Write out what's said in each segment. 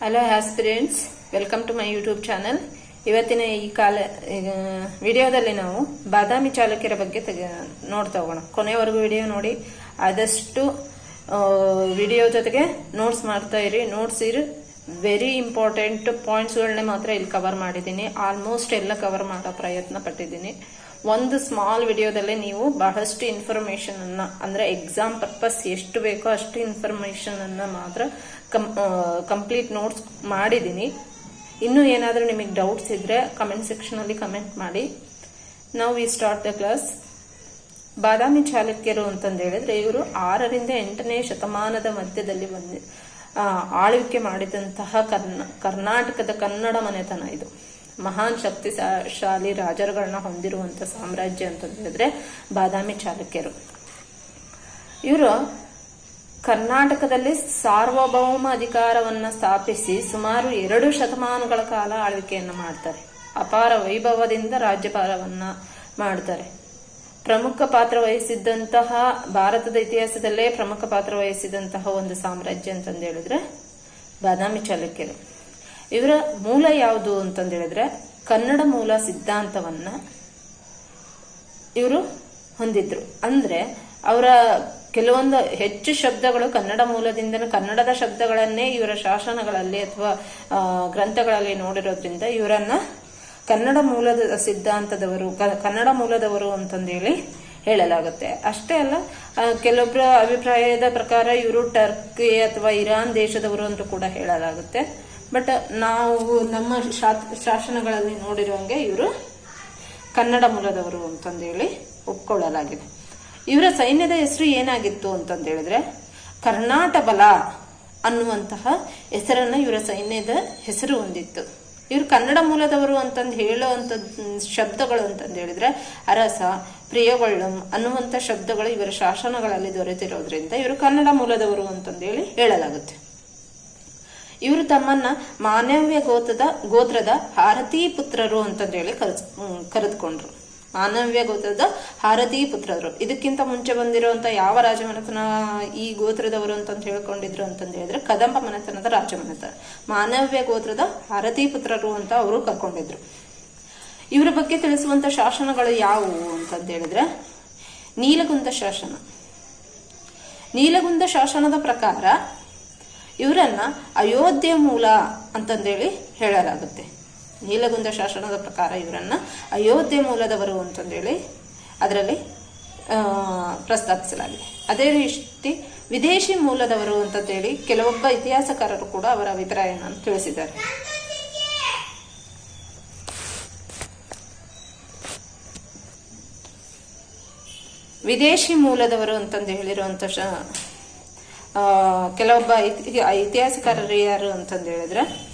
Hello aspirants welcome to my YouTube channel ಇವತ್ತಿನ ಈ ಕಾಲ ವಿಡಿಯೋದಲ್ಲಿ ನಾವು ಬಾದಾಮಿ ಚಾಲುಕ್ಯರ ಬಗ್ಗೆ ತೆಗೆ, ನೋಡ್ತಾ ಹೋಗೋಣ. ಕೊನೆವರೆಗೂ ವಿಡಿಯೋ ನೋಡಿ. ಆದಷ್ಟು ವಿಡಿಯೋ ಜೊತೆಗೆ ನೋಟ್ಸ್ ಮಾಡ್ತಾ ಇರಿ. ನೋಟ್ಸ್ ಇರಿ. ವೆರಿ ಇಂಪಾರ್ಟೆಂಟ್ ಪಾಯಿಂಟ್ಸ್ಗಳನ್ನೇ ಮಾತ್ರ ಇಲ್ಲಿ ಕವರ್ ಮಾಡಿದ್ದೀನಿ. ಆಲ್ಮೋಸ್ಟ್ ಎಲ್ಲ ಕವರ್ ಮಾಡೋ ಪ್ರಯತ್ನ ಪಟ್ಟಿದ್ದೀನಿ. ಒಂದು ಸ್ಮಾಲ್ ವಿಡಿಯೋದಲ್ಲೇ ನೀವು ಬಹಳಷ್ಟು ಇನ್ಫಾರ್ಮೇಶನ್ ಅನ್ನ, ಅಂದ್ರೆ ಎಕ್ಸಾಮ್ ಪರ್ಪಸ್ ಎಷ್ಟು ಬೇಕೋ ಅಷ್ಟು ಇನ್ಫಾರ್ಮೇಶನ್ ಅನ್ನ ಮಾತ್ರ ಕಂಪ್ಲೀಟ್ ನೋಟ್ಸ್ ಮಾಡಿದ್ದೀನಿ. ಇನ್ನೂ ಏನಾದರೂ ನಿಮಗೆ ಡೌಟ್ಸ್ ಇದ್ರೆ ಕಮೆಂಟ್ ಸೆಕ್ಷನ್ ಅಲ್ಲಿ ಕಮೆಂಟ್ ಮಾಡಿ. ನಾವು we start the class Badami ಚಾಲುಕ್ಯರು ಅಂತಂದು ಹೇಳಿದ್ರೆ ಇವರು ಆರರಿಂದ ಎಂಟನೇ ಶತಮಾನದ ಮಧ್ಯದಲ್ಲಿ ಬಂದ ಆಳ್ವಿಕೆ ಮಾಡಿದಂತಹ ಕರ್ನ, ಕರ್ನಾಟಕದ ಕನ್ನಡ ಮನೆತನ ಇದು. ಮಹಾನ್ ಶಕ್ತಿಶಾಲಿ ರಾಜರುಗಳನ್ನ ಹೊಂದಿರುವಂತ ಸಾಮ್ರಾಜ್ಯ ಅಂತ ಹೇಳಿದ್ರೆ ಬಾದಾಮಿ ಚಾಲುಕ್ಯರು. ಇವರು ಕರ್ನಾಟಕದಲ್ಲಿ ಸಾರ್ವಭೌಮ ಅಧಿಕಾರವನ್ನ ಸ್ಥಾಪಿಸಿ ಸುಮಾರು ಎರಡು ಶತಮಾನಗಳ ಕಾಲ ಆಳ್ವಿಕೆಯನ್ನು ಮಾಡ್ತಾರೆ. ಅಪಾರ ವೈಭವದಿಂದ ರಾಜ್ಯಭಾರವನ್ನ ಮಾಡ್ತಾರೆ. ಪ್ರಮುಖ ಪಾತ್ರ ವಹಿಸಿದ್ದಂತಹ ಭಾರತದ ಇತಿಹಾಸದಲ್ಲೇ ಪ್ರಮುಖ ಪಾತ್ರ ವಹಿಸಿದಂತಹ ಒಂದು ಸಾಮ್ರಾಜ್ಯ ಅಂತಂದು ಹೇಳಿದ್ರೆ ಬಾದಾಮಿ ಚಾಲುಕ್ಯರು. ಇವರ ಮೂಲ ಯಾವುದು ಅಂತಂದು ಹೇಳಿದ್ರೆ ಕನ್ನಡ ಮೂಲ ಸಿದ್ಧಾಂತವನ್ನ ಇವರು ಹೊಂದಿದ್ರು. ಅಂದ್ರೆ ಅವರ ಕೆಲವೊಂದು ಹೆಚ್ಚು ಶಬ್ದಗಳು ಕನ್ನಡ ಮೂಲದಿಂದ ಕನ್ನಡದ ಶಬ್ದಗಳನ್ನೇ ಇವರ ಶಾಸನಗಳಲ್ಲಿ ಅಥವಾ ಗ್ರಂಥಗಳಲ್ಲಿ ನೋಡಿರೋದ್ರಿಂದ ಇವರನ್ನ ಕನ್ನಡ ಮೂಲದ ಸಿದ್ಧಾಂತದವರು ಕನ್ನಡ ಮೂಲದವರು ಅಂತಂದೇಳಿ ಹೇಳಲಾಗುತ್ತೆ. ಅಷ್ಟೇ ಅಲ್ಲ ಕೆಲವೊಬ್ಬರ ಅಭಿಪ್ರಾಯದ ಪ್ರಕಾರ ಇವರು ಟರ್ಕಿ ಅಥವಾ ಇರಾನ್ ದೇಶದವರು ಅಂತ ಕೂಡ ಹೇಳಲಾಗುತ್ತೆ. ಬಟ್ ನಾವು ನಮ್ಮ ಶಾಸನಗಳಲ್ಲಿ ನೋಡಿರುವಂಗೆ ಇವರು ಕನ್ನಡ ಮೂಲದವರು ಅಂತಂದೇಳಿ ಒಪ್ಕೊಳ್ಳಲಾಗಿದೆ. ಇವರ ಸೈನ್ಯದ ಹೆಸರು ಏನಾಗಿತ್ತು ಅಂತಂದು ಹೇಳಿದ್ರೆ ಕರ್ನಾಟಕ ಬಲ ಅನ್ನುವಂತಹ ಹೆಸರನ್ನ ಇವರ ಸೈನ್ಯದ ಹೆಸರು ಹೊಂದಿತ್ತು. ಇವರು ಕನ್ನಡ ಮೂಲದವರು ಅಂತಂದು ಹೇಳುವಂತ ಶಬ್ದಗಳು ಅಂತಂದು ಹೇಳಿದ್ರೆ ಅರಸ, ಪ್ರಿಯಗೊಳ್ಳಂ ಅನ್ನುವಂಥ ಶಬ್ದಗಳು ಇವರ ಶಾಸನಗಳಲ್ಲಿ ದೊರೆತಿರೋದ್ರಿಂದ ಇವರು ಕನ್ನಡ ಮೂಲದವರು ಅಂತಂದೇಳಿ ಹೇಳಲಾಗುತ್ತೆ. ಇವರು ತಮ್ಮನ್ನ ಮಾನವ್ಯ ಗೋತ್ರದ ಗೋತ್ರದ ಹಾರತಿ ಪುತ್ರರು ಅಂತಂದೇಳಿ ಕರೆಸ್ ಕರೆದುಕೊಂಡ್ರು. ಮಾನವ್ಯ ಗೋತ್ರದ ಹಾರತಿ ಪುತ್ರರು. ಇದಕ್ಕಿಂತ ಮುಂಚೆ ಬಂದಿರುವಂತ ಯಾವ ರಾಜಮನೆತನ ಈ ಗೋತ್ರದವರು ಅಂತಂದು ಹೇಳ್ಕೊಂಡಿದ್ರು ಅಂತಂದು ಹೇಳಿದ್ರೆ ಕದಂಬ ಮನೆತನದ ರಾಜಮನೆತನ. ಮಾನವ್ಯ ಗೋತ್ರದ ಹಾರತಿ ಪುತ್ರರು ಅಂತ ಅವರು ಕರ್ಕೊಂಡಿದ್ರು. ಇವರ ಬಗ್ಗೆ ತಿಳಿಸುವಂತ ಶಾಸನಗಳು ಯಾವುವು ಅಂತಂದು ಹೇಳಿದ್ರೆ ನೀಲಗುಂದ ಶಾಸನ. ನೀಲಗುಂದ ಶಾಸನದ ಪ್ರಕಾರ ಇವರನ್ನ ಅಯೋಧ್ಯೆ ಮೂಲ ಅಂತಂದೇಳಿ ಹೇಳಲಾಗುತ್ತೆ. ನೀಲಗುಂದ ಶಾಸನದ ಪ್ರಕಾರ ಇವರನ್ನ ಅಯೋಧ್ಯೆ ಮೂಲದವರು ಅಂತಂದೇಳಿ ಅದರಲ್ಲಿ ಪ್ರಸ್ತಾಪಿಸಲಾಗಿದೆ. ಅದೇ ರೀತಿ ವಿದೇಶಿ ಮೂಲದವರು ಅಂತಂದೇಳಿ ಕೆಲವೊಬ್ಬ ಇತಿಹಾಸಕಾರರು ಕೂಡ ಅವರ ಅಭಿಪ್ರಾಯವನ್ನು ತಿಳಿಸಿದ್ದಾರೆ. ವಿದೇಶಿ ಮೂಲದವರು ಅಂತಂದು ಆ, ಕೆಲವೊಬ್ಬ ಇತಿಹಾಸಕಾರರು ಯಾರು ಅಂತಂದು ಹೇಳಿದ್ರೆ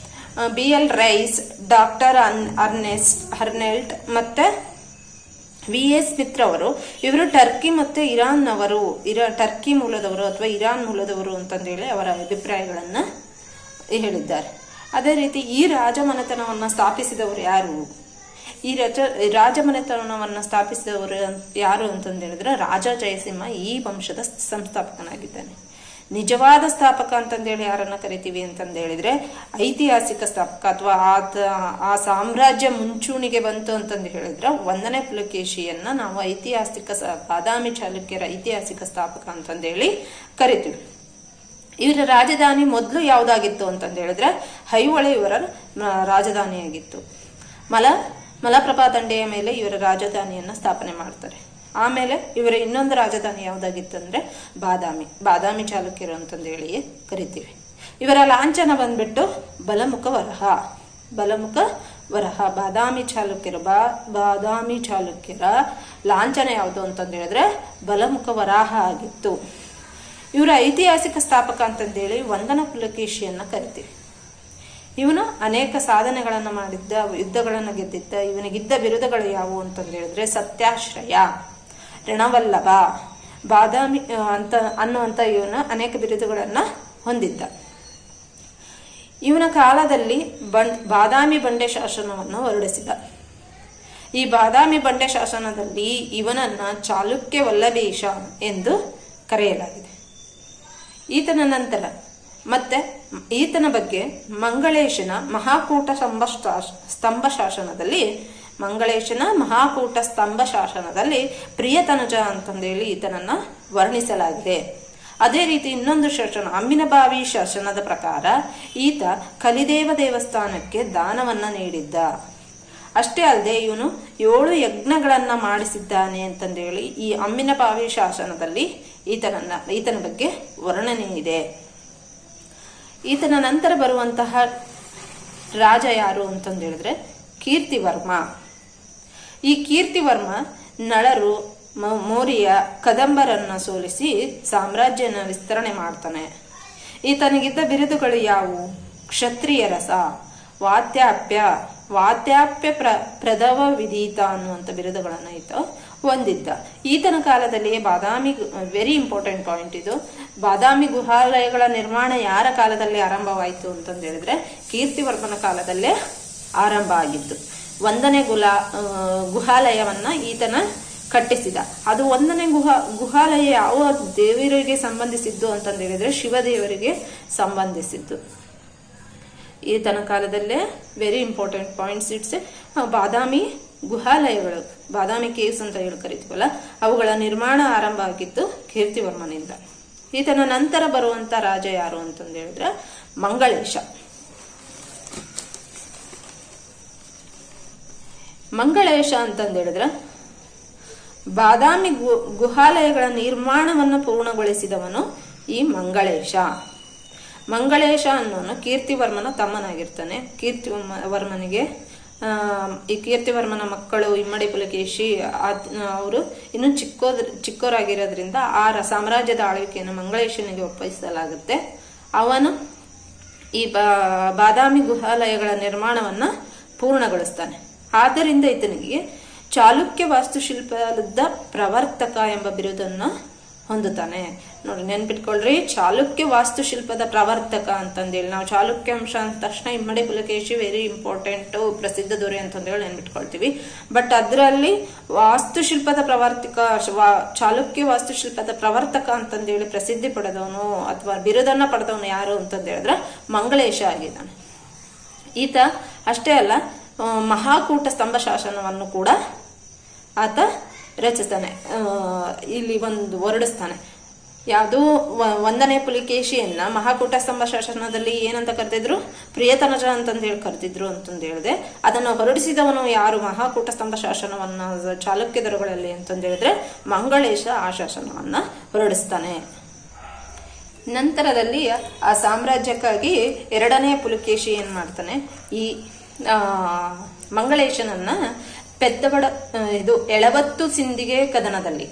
ಬಿ ಎಲ್ ರೈಸ್, ಡಾಕ್ಟರ್ ಅನ್, ಅರ್ನೆಸ್ಟ್, ಹರ್ನೆಲ್ಟ್ ಮತ್ತೆ ವಿ ಎಸ್ ಮಿತ್ರ ಅವರು. ಇವರು ಟರ್ಕಿ ಮತ್ತೆ ಇರಾನ್ ಅವರು ಇರಾ, ಟರ್ಕಿ ಮೂಲದವರು ಅಥವಾ ಇರಾನ್ ಮೂಲದವರು ಅಂತಂದೇಳಿ ಅವರ ಅಭಿಪ್ರಾಯಗಳನ್ನ ಹೇಳಿದ್ದಾರೆ. ಅದೇ ರೀತಿ ಈ ರಾಜಮನೆತನವನ್ನು ಸ್ಥಾಪಿಸಿದವರು ಯಾರು? ಈ ರಜ, ರಾಜಮನೆತನವನ್ನು ಸ್ಥಾಪಿಸಿದವರು ಯಾರು ಅಂತಂದು ಹೇಳಿದ್ರೆ ರಾಜ ಜಯಸಿಂಹ ಈ ವಂಶದ ಸಂಸ್ಥಾಪಕನಾಗಿದ್ದಾನೆ. ನಿಜವಾದ ಸ್ಥಾಪಕ ಅಂತಂದೇಳಿ ಯಾರನ್ನ ಕರಿತೀವಿ ಅಂತಂದೇಳಿದ್ರೆ ಐತಿಹಾಸಿಕ ಸ್ಥಾಪಕ ಅಥವಾ ಆತ, ಆ ಸಾಮ್ರಾಜ್ಯ ಮುಂಚೂಣಿಗೆ ಬಂತು ಅಂತಂದು ಹೇಳಿದ್ರೆ ಒಂದನೇ ಪುಲಕೇಶಿಯನ್ನ ನಾವು ಐತಿಹಾಸಿಕ ಬಾದಾಮಿ ಚಾಲುಕ್ಯರ ಐತಿಹಾಸಿಕ ಸ್ಥಾಪಕ ಅಂತಂದೇಳಿ ಕರಿತೀವಿ. ಇವರ ರಾಜಧಾನಿ ಮೊದಲು ಯಾವ್ದಾಗಿತ್ತು ಅಂತಂದು ಹೇಳಿದ್ರೆ ಹೈಹೊಳೆ ಇವರ ರಾಜಧಾನಿಯಾಗಿತ್ತು. ಮಲ, ಮಲಪ್ರಭಾ ದಂಡೆಯ ಮೇಲೆ ಇವರ ರಾಜಧಾನಿಯನ್ನ ಸ್ಥಾಪನೆ ಮಾಡ್ತಾರೆ. ಆಮೇಲೆ ಇವರ ಇನ್ನೊಂದು ರಾಜಧಾನಿ ಯಾವುದಾಗಿತ್ತು ಅಂದ್ರೆ ಬಾದಾಮಿ. ಬಾದಾಮಿ ಚಾಲುಕ್ಯರು ಅಂತಂದು ಹೇಳಿ ಕರಿತೀವಿ. ಇವರ ಲಾಂಛನ ಬಂದ್ಬಿಟ್ಟು ಬಲಮುಖ ವರಹ. ಬಲಮುಖ ವರಹ. ಬಾದಾಮಿ ಚಾಲುಕ್ಯರು, ಬಾ, ಬಾದಾಮಿ ಚಾಲುಕ್ಯರ ಲಾಂಛನ ಯಾವುದು ಅಂತಂದು ಹೇಳಿದ್ರೆ ಬಲಮುಖ ವರಾಹ ಆಗಿತ್ತು. ಇವರ ಐತಿಹಾಸಿಕ ಸ್ಥಾಪಕ ಅಂತಂದೇಳಿ ವಂದನ ಪುಲಕೇಶಿಯನ್ನ ಕರಿತೀವಿ. ಇವನು ಅನೇಕ ಸಾಧನೆಗಳನ್ನು ಮಾಡಿದ್ದ, ಯುದ್ಧಗಳನ್ನು ಗೆದ್ದಿದ್ದ, ಇವನಿಗಿದ್ದ ಬಿರುದುಗಳು ಯಾವುವು ಅಂತಂದು ಹೇಳಿದ್ರೆ ಸತ್ಯಾಶ್ರಯ. ರಣವಲ್ಲಭ ಬಾದಾಮಿ ಅಂತ ಅನ್ನುವಂಥ ಇವನ ಅನೇಕ ಬಿರುದುಗಳನ್ನು ಹೊಂದಿದ್ದ. ಇವನ ಕಾಲದಲ್ಲಿ ಬಾದಾಮಿ ಬಂಡೆ ಶಾಸನವನ್ನು ಹೊರಡಿಸಿದ. ಈ ಬಾದಾಮಿ ಬಂಡೆ ಶಾಸನದಲ್ಲಿ ಇವನನ್ನ ಚಾಲುಕ್ಯ ವಲ್ಲಭೀಶ ಎಂದು ಕರೆಯಲಾಗಿದೆ. ಈತನ ನಂತರ ಮತ್ತೆ ಈತನ ಬಗ್ಗೆ ಮಂಗಳೇಶನ ಮಹಾಕೂಟ ಸ್ತಂಭ ಶಾಸನದಲ್ಲಿ ಮಂಗಳೇಶನ ಮಹಾಕೂಟ ಸ್ತಂಭ ಶಾಸನದಲ್ಲಿ ಪ್ರಿಯತನುಜ ಅಂತಂದೇಳಿ ಈತನನ್ನ ವರ್ಣಿಸಲಾಗಿದೆ. ಅದೇ ರೀತಿ ಇನ್ನೊಂದು ಶಾಸನ, ಅಮ್ಮಿನಬಾವಿ ಶಾಸನದ ಪ್ರಕಾರ ಈತ ಕಲಿದೇವ ದೇವಸ್ಥಾನಕ್ಕೆ ದಾನವನ್ನ ನೀಡಿದ್ದ. ಅಷ್ಟೇ ಅಲ್ಲದೆ ಇವನು ಏಳು ಯಜ್ಞಗಳನ್ನ ಮಾಡಿಸಿದ್ದಾನೆ ಅಂತಂದೇಳಿ ಈ ಅಮ್ಮಿನಬಾವಿ ಶಾಸನದಲ್ಲಿ ಈತನನ್ನ, ಈತನ ಬಗ್ಗೆ ವರ್ಣನೆ ಇದೆ. ಈತನ ನಂತರ ಬರುವಂತಹ ರಾಜ ಯಾರು ಅಂತಂದೇಳಿದ್ರೆ ಕೀರ್ತಿವರ್ಮ. ಈ ಕೀರ್ತಿವರ್ಮ ನಳರು ಮೋರಿಯ, ಕದಂಬರನ್ನ ಸೋಲಿಸಿ ಸಾಮ್ರಾಜ್ಯನ ವಿಸ್ತರಣೆ ಮಾಡ್ತಾನೆ. ಈತನಿಗಿದ್ದ ಬಿರುದುಗಳು ಯಾವುವು? ಕ್ಷತ್ರಿಯ ರಸ, ವಾತ್ಯಾಪ್ಯ ವಾತ್ಯಾಪ್ಯ ಪ್ರ, ಪ್ರದವ ವಿದೀತ ಅನ್ನುವಂಥ ಬಿರುದುಗಳನ್ನು ಈತ ಹೊಂದಿದ್ದ. ಈತನ ಕಾಲದಲ್ಲಿ ಬಾದಾಮಿ ವೆರಿ ಇಂಪಾರ್ಟೆಂಟ್ ಪಾಯಿಂಟ್ ಇದು. ಬಾದಾಮಿ ಗುಹಾಲಯಗಳ ನಿರ್ಮಾಣ ಯಾರ ಕಾಲದಲ್ಲಿ ಆರಂಭವಾಯಿತು ಅಂತಂದು ಹೇಳಿದ್ರೆ ಕೀರ್ತಿವರ್ಮನ ಕಾಲದಲ್ಲೇ ಆರಂಭ ಆಗಿದ್ದು. ಒಂದನೇ ಗುಲಾ ಗುಹಾಲಯವನ್ನ ಈತನ ಕಟ್ಟಿಸಿದ. ಅದು ಒಂದನೇ ಗುಹಾ, ಗುಹಾಲಯ ಯಾವ ದೇವರಿಗೆ ಸಂಬಂಧಿಸಿದ್ದು ಅಂತಂದು ಹೇಳಿದ್ರೆ ಶಿವದೇವರಿಗೆ ಸಂಬಂಧಿಸಿದ್ದು. ಈತನ ಕಾಲದಲ್ಲೇ very important points it's Badami ಗುಹಾಲಯಗಳು, Badami caves ಅಂತ ಹೇಳಿ ಕರಿತೀವಲ್ಲ, ಅವುಗಳ ನಿರ್ಮಾಣ ಆರಂಭ ಆಗಿತ್ತು ಕೀರ್ತಿವರ್ಮನಿಂದ. ಈತನ ನಂತರ ಬರುವಂತ ರಾಜ ಯಾರು ಅಂತಂದು ಹೇಳಿದ್ರೆ ಮಂಗಳೇಶ. ಮಂಗಳೇಶ ಅಂತಂದು ಹೇಳಿದ್ರೆ? ಬಾದಾಮಿ ಗು, ಗುಹಾಲಯಗಳ ನಿರ್ಮಾಣವನ್ನು ಪೂರ್ಣಗೊಳಿಸಿದವನು ಈ ಮಂಗಳೇಶ. ಮಂಗಳೇಶ ಅನ್ನೋನು ಕೀರ್ತಿವರ್ಮನ ತಮ್ಮನಾಗಿರ್ತಾನೆ. ಕೀರ್ತಿ ವರ್ಮನಿಗೆ ಈ ಕೀರ್ತಿವರ್ಮನ ಮಕ್ಕಳು ಇಮ್ಮಡಿ ಪುಲಕೇಶಿ ಅವರು ಇನ್ನು ಚಿಕ್ಕೋದ್ರ ಚಿಕ್ಕೋರಾಗಿರೋದ್ರಿಂದ ಆ ಸಾಮ್ರಾಜ್ಯದ ಆಳ್ವಿಕೆಯನ್ನು ಮಂಗಳೇಶನಿಗೆ ಒಪ್ಪಿಸಲಾಗುತ್ತೆ ಅವನು ಈ ಬಾದಾಮಿ ಗುಹಾಲಯಗಳ ನಿರ್ಮಾಣವನ್ನ ಪೂರ್ಣಗೊಳಿಸ್ತಾನೆ. ಆದ್ದರಿಂದ ಈತನಿಗೆ ಚಾಲುಕ್ಯ ವಾಸ್ತುಶಿಲ್ಪದ ಪ್ರವರ್ತಕ ಎಂಬ ಬಿರುದನ್ನ ಹೊಂದುತ್ತಾನೆ. ನೋಡಿ, ನೆನ್ಪಿಟ್ಕೊಳ್ರಿ, ಚಾಲುಕ್ಯ ವಾಸ್ತುಶಿಲ್ಪದ ಪ್ರವರ್ತಕ ಅಂತಂದೇಳಿ. ನಾವು ಚಾಲುಕ್ಯ ಅಂಶ ಅಂದ ತಕ್ಷಣ ಇಮ್ಮಡಿ ಪುಲಕೇಶಿ ವೆರಿ ಇಂಪಾರ್ಟೆಂಟ್ ಪ್ರಸಿದ್ಧ ದೊರೆ ಅಂತಂದೇಳಿ ನೆನ್ಪಿಟ್ಕೊಳ್ತೀವಿ. ಬಟ್ ಅದರಲ್ಲಿ ವಾಸ್ತುಶಿಲ್ಪದ ಪ್ರವರ್ತಕ ಚಾಲುಕ್ಯ ವಾಸ್ತುಶಿಲ್ಪದ ಪ್ರವರ್ತಕ ಅಂತಂದೇಳಿ ಪ್ರಸಿದ್ಧಿ ಪಡೆದವನು ಅಥವಾ ಬಿರುದನ್ನ ಪಡೆದವನು ಯಾರು ಅಂತಂದೇಳಿದ್ರೆ ಮಂಗಳೇಶ ಆಗಿದ್ದಾನೆ. ಈತ ಅಷ್ಟೇ ಅಲ್ಲ ಮಹಾಕೂಟ ಸ್ತಂಭ ಶಾಸನವನ್ನು ಕೂಡ ಆತ ರಚಿಸ್ತಾನೆ. ಇಲ್ಲಿ ಒಂದು ಹೊರಡಿಸ್ತಾನೆ. ಯಾವುದು ಒಂದನೇ ಪುಲಿಕೇಶಿಯನ್ನ ಮಹಾಕೂಟ ಸ್ತಂಭ ಶಾಸನದಲ್ಲಿ ಏನಂತ ಕರೆದಿದ್ರು? ಪ್ರಿಯತನಜ ಅಂತಂದು ಹೇಳಿ ಕರೆದಿದ್ರು ಅಂತಂದು ಹೇಳಿದೆ. ಅದನ್ನು ಹೊರಡಿಸಿದವನು ಯಾರು? ಮಹಾಕೂಟ ಸ್ತಂಭ ಶಾಸನವನ್ನ ಚಾಲುಕ್ಯ ದೊರೆಗಳಲ್ಲಿ ಅಂತಂದು ಹೇಳಿದ್ರೆ ಮಂಗಳೇಶ ಆ ಶಾಸನವನ್ನ ಹೊರಡಿಸ್ತಾನೆ. ನಂತರದಲ್ಲಿ ಆ ಸಾಮ್ರಾಜ್ಯಕ್ಕಾಗಿ ಎರಡನೇ ಪುಲಿಕೇಶಿ ಏನ್ ಮಾಡ್ತಾನೆ? ಈ ಮಂಗಳೇಶನನ್ನ ಪೆದ್ದವಡ ಇದು ಎಳವತ್ತು ಸಿಂಧಿಗೆ ಕದನದಲ್ಲಿ.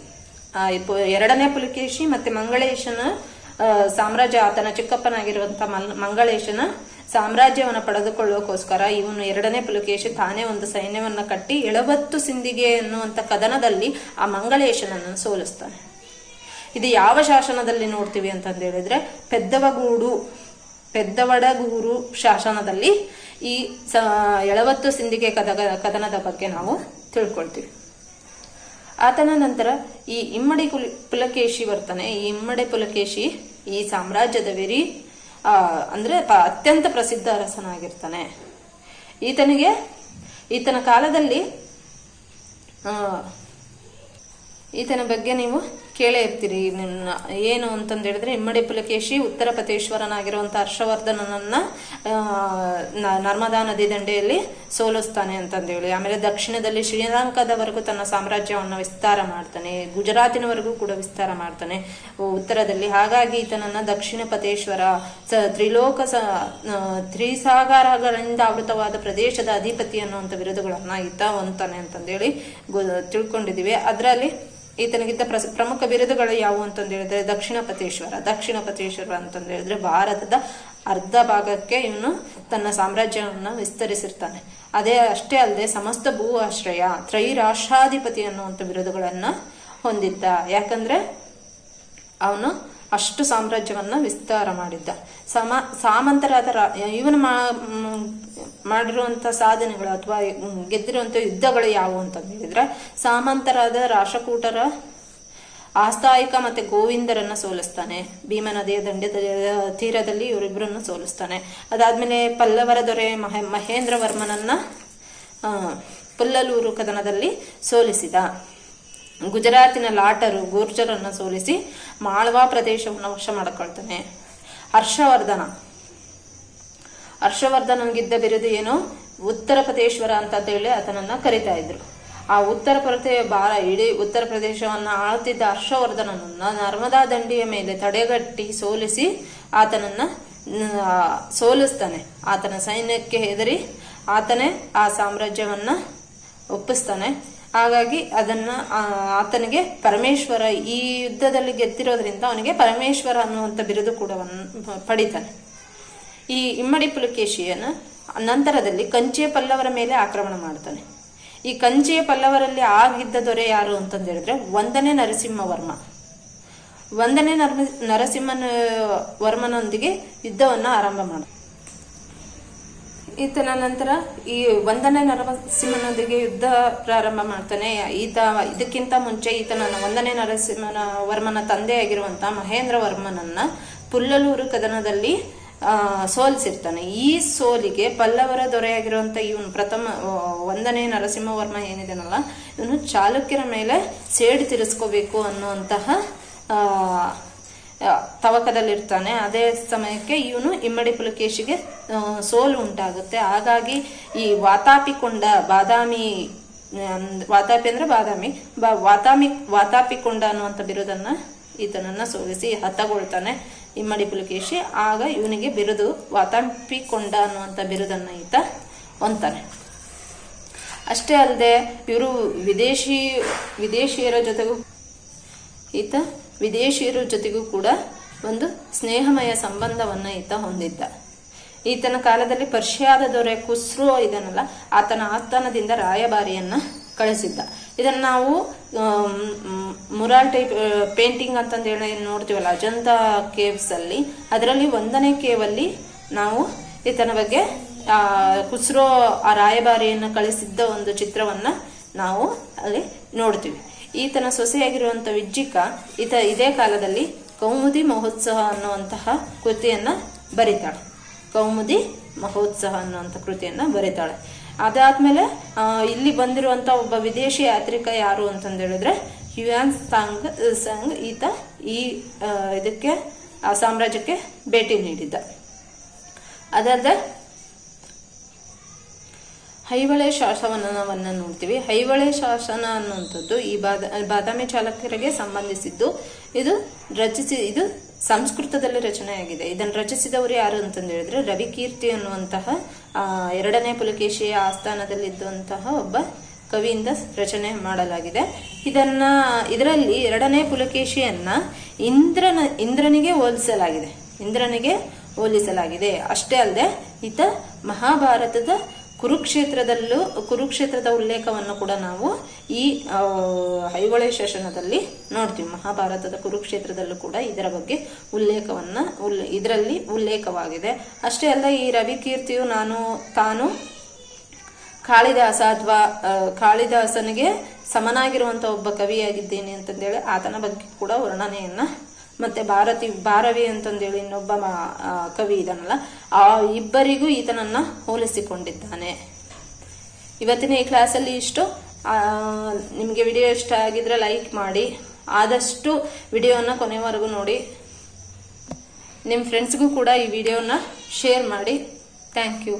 ಎರಡನೇ ಪುಲಕೇಶಿ ಮತ್ತೆ ಮಂಗಳೇಶನ ಸಾಮ್ರಾಜ್ಯ ಆತನ ಚಿಕ್ಕಪ್ಪನಾಗಿರುವಂತ ಮಲ್- ಮಂಗಳೇಶನ ಸಾಮ್ರಾಜ್ಯವನ್ನು ಪಡೆದುಕೊಳ್ಳೋಕೋಸ್ಕರ ಇವನು ಎರಡನೇ ಪುಲಕೇಶಿ ತಾನೇ ಒಂದು ಸೈನ್ಯವನ್ನ ಕಟ್ಟಿ ಎಳವತ್ತು ಸಿಂಧಿಗೆ ಅನ್ನುವಂತ ಕದನದಲ್ಲಿ ಆ ಮಂಗಳೇಶನನ್ನು ಸೋಲಿಸ್ತಾನೆ. ಇದು ಯಾವ ಶಾಸನದಲ್ಲಿ ನೋಡ್ತೀವಿ ಅಂತಂದೇಳಿದ್ರೆ, ಪೆದ್ದವಗೂಡು ಪೆದ್ದವಡಗೂರು ಶಾಸನದಲ್ಲಿ ಈ, ಸ, ಎಳವತ್ತು ಸಿಂಧಿಗೆ ಕದಗ, ಕದನದ ಬಗ್ಗೆ ನಾವು ತಿಳ್ಕೊಳ್ತೀವಿ. ಆತನ ನಂತರ ಈ ಇಮ್ಮಡಿ ಕುಲಿ, ಪುಲಕೇಶಿ ಬರ್ತಾನೆ ಈ ಇಮ್ಮಡಿ ಪುಲಕೇಶಿ ಈ ಸಾಮ್ರಾಜ್ಯದ ವೆರಿ ಅಂದ್ರೆ ಅತ್ಯಂತ ಪ್ರಸಿದ್ಧ ಅರಸನಾಗಿರ್ತಾನೆ. ಈತನಿಗೆ, ಈತನ ಕಾಲದಲ್ಲಿ ಈತನ ಬಗ್ಗೆ ನೀವು ಕೇಳೇ ಇರ್ತೀರಿ ಏನು ಅಂತಂದು ಹೇಳಿದ್ರೆ ಇಮ್ಮಡಿ ಪುಲಕೇಶಿ ಉತ್ತರ ಪತೇಶ್ವರನಾಗಿರುವಂಥ ಹರ್ಷವರ್ಧನನನ್ನು ನರ್ಮದಾ ನದಿ ದಂಡೆಯಲ್ಲಿ ಸೋಲಿಸ್ತಾನೆ ಅಂತಂದೇಳಿ ಆಮೇಲೆ ದಕ್ಷಿಣದಲ್ಲಿ ಶ್ರೀಲಂಕಾದವರೆಗೂ ತನ್ನ ಸಾಮ್ರಾಜ್ಯವನ್ನು ವಿಸ್ತಾರ ಮಾಡ್ತಾನೆ. ಗುಜರಾತಿನವರೆಗೂ ಕೂಡ ವಿಸ್ತಾರ ಮಾಡ್ತಾನೆ. ಉತ್ತರದಲ್ಲಿ ಹಾಗಾಗಿ ಈತನನ್ನು ದಕ್ಷಿಣ ಪತೇಶ್ವರ ಸ, ತ್ರಿಲೋಕ ಸ ತ್ರಿಸಾಗರಗಳಿಂದ ಆವೃತವಾದ ಪ್ರದೇಶದ ಅಧಿಪತಿ ಅನ್ನುವಂಥ ವಿರೋಧಗಳನ್ನು ಈತ ಹೊಂತಾನೆ ಅಂತಂದೇಳಿ ಗೊ- ತಿಳ್ಕೊಂಡಿದ್ದೀವಿ. ಅದರಲ್ಲಿ ಈತನಿಗಿದ್ದ ಪ್ರಸ, ಪ್ರಮುಖ ಬಿರುದುಗಳು ಯಾವುವು ಅಂತಂದು ಹೇಳಿದ್ರೆ ದಕ್ಷಿಣ ಪತೇಶ್ವರ ದಕ್ಷಿಣ ಪತೇಶ್ವರ ಅಂತಂದು ಹೇಳಿದ್ರೆ ಭಾರತದ ಅರ್ಧ ಭಾಗಕ್ಕೆ ಇವನು ತನ್ನ ಸಾಮ್ರಾಜ್ಯವನ್ನು ವಿಸ್ತರಿಸಿರ್ತಾನೆ. ಅದೇ ಅಷ್ಟೇ ಅಲ್ಲದೆ ಸಮಸ್ತ ಭೂ ಆಶ್ರಯ, ತ್ರೈರಾಷ್ಟ್ರಾಧಿಪತಿ ಅನ್ನುವಂಥ ಬಿರುದುಗಳನ್ನು ಹೊಂದಿದ್ದ. ಯಾಕಂದ್ರೆ ಅವನು ಅಷ್ಟು ಸಾಮ್ರಾಜ್ಯವನ್ನ ವಿಸ್ತಾರ ಮಾಡಿದ್ದ. ಸಮ ಸಾಮಂತರಾದ ಇವನು ಮಾ ಮ್, ಮಾಡಿರುವಂತ ಸಾಧನೆಗಳು ಅಥವಾ ಗೆದ್ದಿರುವಂತ ಯುದ್ಧಗಳು ಯಾವುವು ಅಂತ ಹೇಳಿದ್ರೆ ಸಾಮಂತರಾದ ರಾಷ್ಟ್ರಕೂಟರ ಆಸ್ಥಾಯಿಕ ಮತ್ತೆ ಗೋವಿಂದರನ್ನ ಸೋಲಿಸ್ತಾನೆ. ಭೀಮ ನದಿಯ ದಂಡ್ಯದ ತೀರದಲ್ಲಿ ಇವರಿಬ್ಬರನ್ನು ಸೋಲಿಸ್ತಾನೆ. ಅದಾದ್ಮೇಲೆ ಪಲ್ಲವರ ದೊರೆ ಮಹ ಮಹೇಂದ್ರವರ್ಮನನ್ನ ಆ, ಪುಲ್ಲಲೂರು ಕದನದಲ್ಲಿ ಸೋಲಿಸಿದ. ಗುಜರಾತಿನ ಲಾಟರು ಗೋರ್ಜರನ್ನ ಸೋಲಿಸಿ ಮಾಳ್ವಾ ಪ್ರದೇಶವನ್ನು ವಶ ಮಾಡಿಕೊಳ್ತಾನೆ. ಹರ್ಷವರ್ಧನ. ಹರ್ಷವರ್ಧನನಿಗಿದ್ದ ಬಿರುದು ಏನು? ಉತ್ತರ ಪ್ರದೇಶ್ವರ ಅಂತ ಹೇಳಿ ಆತನನ್ನ ಕರಿತಾ ಇದ್ರು. ಆ ಉತ್ತರ ಪ್ರದೇಶ ಭಾರ ಇಡೀ ಉತ್ತರ ಪ್ರದೇಶವನ್ನ ಆಳುತ್ತಿದ್ದ ಹರ್ಷವರ್ಧನನನ್ನ ನರ್ಮದಾ ದಂಡಿಯ ಮೇಲೆ ತಡೆಗಟ್ಟಿ ಸೋಲಿಸಿ ಆತನನ್ನ ಸೋಲಿಸ್ತಾನೆ. ಆತನ ಸೈನ್ಯಕ್ಕೆ ಹೆದರಿ ಆತನೇ ಆ ಸಾಮ್ರಾಜ್ಯವನ್ನ ಒಪ್ಪಿಸ್ತಾನೆ. ಹಾಗಾಗಿ ಅದನ್ನ ಆತನಿಗೆ ಪರಮೇಶ್ವರ ಈ ಯುದ್ಧದಲ್ಲಿ ಗೆದ್ದಿರೋದ್ರಿಂದ ಅವನಿಗೆ ಪರಮೇಶ್ವರ ಅನ್ನುವಂಥ ಬಿರುದು ಕೂಡ ಪಡಿತಾನೆ. ಈ ಇಮ್ಮಡಿ ಪುಲಕೇಶಿಯನ ನಂತರದಲ್ಲಿ ಕಂಚಿಯ ಪಲ್ಲವರ ಮೇಲೆ ಆಕ್ರಮಣ ಮಾಡ್ತಾನೆ. ಈ ಕಂಚಿಯ ಪಲ್ಲವರಲ್ಲಿ ಆಗಿದ್ದ ದೊರೆ ಯಾರು ಅಂತಂದು ಹೇಳಿದ್ರೆ ಒಂದನೇ ನರಸಿಂಹವರ್ಮ. ಒಂದನೇ ನರಸಿಂಹನ, ವರ್ಮನೊಂದಿಗೆ ಯುದ್ಧವನ್ನು ಆರಂಭ ಮಾಡ ಈತನ ನಂತರ ಈ ಒಂದನೇ ನರಸಿಂಹನೊಂದಿಗೆ ಯುದ್ಧ ಪ್ರಾರಂಭ ಮಾಡ್ತಾನೆ. ಈತ ಇದಕ್ಕಿಂತ ಮುಂಚೆ ಈತನ ಒಂದನೇ ನರಸಿಂಹನ ವರ್ಮನ ತಂದೆಯಾಗಿರುವಂತ ಮಹೇಂದ್ರ ವರ್ಮನನ್ನ ಪುಲ್ಲಲೂರು ಕದನದಲ್ಲಿ ಸೋಲಿಸಿರ್ತಾನೆ. ಈ ಸೋಲಿಗೆ ಪಲ್ಲವರ ದೊರೆಯಾಗಿರುವಂತ ಇವನು ಪ್ರಥಮ ಒಂದನೇ ನರಸಿಂಹವರ್ಮ ಏನಿದೆನಲ್ಲ, ಇವನು ಚಾಲುಕ್ಯರ ಮೇಲೆ ಸೇಡು ತೀರಿಸ್ಕೋಬೇಕು ಅನ್ನುವಂತಹ ತವಕದಲ್ಲಿರ್ತಾನೆ. ಅದೇ ಸಮಯಕ್ಕೆ ಇವನು ಇಮ್ಮಡಿ ಪುಲಕೇಶಿಗೆ ಸೋಲು ಉಂಟಾಗುತ್ತೆ. ಹಾಗಾಗಿ ಈ ವಾತಾಪಿಕೊಂಡ ಬಾದಾಮಿ ವಾತಾಪಿ ಅಂದ್ರೆ ಬಾದಾಮಿ, ಬಾ, ವಾತಾಮಿ ವಾತಾಪಿಕೊಂಡ ಅನ್ನುವಂಥ ಬಿರುದನ್ನ ಈತನನ್ನ ಸೋಲಿಸಿ ಹತಗೊಳ್ತಾನೆ ಇಮ್ಮಡಿ ಪುಲಕೇಶಿ. ಆಗ ಇವನಿಗೆ ಬಿರುದು ವಾತಾಪಿಕೊಂಡ ಅನ್ನುವಂಥ ಬಿರುದನ್ನ ಈತ ಹೊಂತಾನೆ ಅಷ್ಟೇ ಅಲ್ಲದೆ ಇವರು ವಿದೇಶಿ, ವಿದೇಶಿಯರ ಜೊತೆಗೂ ಈತ ವಿದೇಶಿಯರ ಜೊತೆಗೂ ಕೂಡ ಒಂದು ಸ್ನೇಹಮಯ ಸಂಬಂಧವನ್ನು ಈತ ಹೊಂದಿದ್ದ. ಈತನ ಕಾಲದಲ್ಲಿ ಪರ್ಷಿಯಾದ ದೊರೆ ಕುಸ್ರೋ ಇದನ್ನಲ್ಲ, ಆತನ ಆಸ್ಥಾನದಿಂದ ರಾಯಭಾರಿಯನ್ನ ಕಳಿಸಿದ್ದ. ಇದನ್ನ ನಾವು ಮುರಾಲ್ ಟೈಪ್ ಪೇಂಟಿಂಗ್ ಅಂತಂದು ಹೇಳಿ ನೋಡ್ತೀವಲ್ಲ, ಅಜಂತ ಕೇವ್ಸ್ ಅಲ್ಲಿ. ಅದರಲ್ಲಿ ಒಂದನೇ ಕೇವಲ್ಲಿ ನಾವು ಈತನ ಬಗ್ಗೆ ಕುಸ್ರೋ ಆ ರಾಯಭಾರಿಯನ್ನು ಕಳಿಸಿದ್ದ ಒಂದು ಚಿತ್ರವನ್ನ ನಾವು ಅಲ್ಲಿ ನೋಡ್ತೀವಿ. ಈತನ ಸೊಸೆಯಾಗಿರುವಂತ ವಿಜ್ಜಿಕ ಈತ ಇದೇ ಕಾಲದಲ್ಲಿ ಕೌಮುದಿ ಮಹೋತ್ಸವ ಅನ್ನುವಂತಹ ಕೃತಿಯನ್ನ ಬರಿತಾಳೆ. ಕೌಮುದಿ ಮಹೋತ್ಸವ ಅನ್ನುವಂಥ ಕೃತಿಯನ್ನ ಬರಿತಾಳೆ. ಅದಾದ್ಮೇಲೆ ಇಲ್ಲಿ ಬಂದಿರುವಂತ ಒಬ್ಬ ವಿದೇಶಿ ಯಾತ್ರಿಕ ಯಾರು ಅಂತಂದು ಹೇಳಿದ್ರೆ ಹ್ಯುಯಾನ್ ಸಾಂಗ್ ಸಾಂಗ್ ಈತ ಈ ಇದಕ್ಕೆ, ಆ ಸಾಮ್ರಾಜ್ಯಕ್ಕೆ ಭೇಟಿ ನೀಡಿದ್ದ. ಅದಲ್ಲದೆ ಹೈವಳೆ ಶಾಸನವನ್ನ ನೋಡ್ತೀವಿ. ಹೈವಳೆ ಶಾಸನ ಅನ್ನುವಂಥದ್ದು ಈ ಬಾದ, ಬಾದಾಮಿ ಚಾಲಕರಿಗೆ ಸಂಬಂಧಿಸಿದ್ದು. ಇದು ರಚಿಸಿ, ಇದು ಸಂಸ್ಕೃತದಲ್ಲಿ ರಚನೆಯಾಗಿದೆ. ಇದನ್ನು ರಚಿಸಿದವರು ಯಾರು ಅಂತಂದು ಹೇಳಿದ್ರೆ ರವಿಕೀರ್ತಿ ಅನ್ನುವಂತಹ ಎರಡನೇ ಪುಲಕೇಶಿಯ ಆಸ್ಥಾನದಲ್ಲಿದ್ದಂತಹ ಒಬ್ಬ ಕವಿಯಿಂದ ರಚನೆ ಮಾಡಲಾಗಿದೆ. ಇದನ್ನ, ಇದರಲ್ಲಿ ಎರಡನೇ ಪುಲಕೇಶಿಯನ್ನ ಇಂದ್ರನ, ಇಂದ್ರನಿಗೆ ಹೋಲಿಸಲಾಗಿದೆ. ಇಂದ್ರನಿಗೆ ಹೋಲಿಸಲಾಗಿದೆ. ಅಷ್ಟೇ ಅಲ್ಲದೆ ಈತ ಮಹಾಭಾರತದ ಕುರುಕ್ಷೇತ್ರದಲ್ಲೂ, ಕುರುಕ್ಷೇತ್ರದ ಉಲ್ಲೇಖವನ್ನು ಕೂಡ ನಾವು ಈ ಐಹೊಳೆ ಶಾಸನದಲ್ಲಿ ನೋಡ್ತೀವಿ. ಮಹಾಭಾರತದ ಕುರುಕ್ಷೇತ್ರದಲ್ಲೂ ಕೂಡ ಇದರ ಬಗ್ಗೆ ಉಲ್ಲೇಖವನ್ನ ಉಲ್ ಇದರಲ್ಲಿ ಉಲ್ಲೇಖವಾಗಿದೆ. ಅಷ್ಟೇ ಅಲ್ಲ, ಈ ರವಿಕೀರ್ತಿಯು ನಾನು, ತಾನು ಕಾಳಿದಾಸ ಅಥವಾ ಕಾಳಿದಾಸನಿಗೆ ಸಮನಾಗಿರುವಂತ ಒಬ್ಬ ಕವಿಯಾಗಿದ್ದೇನೆ ಅಂತಂದೇಳಿ ಆತನ ಬಗ್ಗೆ ಕೂಡ ವರ್ಣನೆಯನ್ನ ಮತ್ತೆ ಭಾರತಿ, ಭಾರವಿ ಅಂತಂದೇಳಿ ಇನ್ನೊಬ್ಬ ಕವಿ ಇದನ್ನಲ್ಲ ಆ ಇಬ್ಬರಿಗೂ ಈತನನ್ನ ಹೋಲಿಸಿಕೊಂಡಿದ್ದಾನೆ. ಇವತ್ತಿನ ಈ ಕ್ಲಾಸಲ್ಲಿ ಇಷ್ಟು. ನಿಮಗೆ ವಿಡಿಯೋ ಇಷ್ಟ ಆಗಿದ್ರೆ ಲೈಕ್ ಮಾಡಿ, ಆದಷ್ಟು ವಿಡಿಯೋನ ಕೊನೆವರೆಗೂ ನೋಡಿ. ನಿಮ್ಮ ಫ್ರೆಂಡ್ಸ್ಗೂ ಕೂಡ ಈ ವಿಡಿಯೋನ ಶೇರ್ ಮಾಡಿ. Thank you.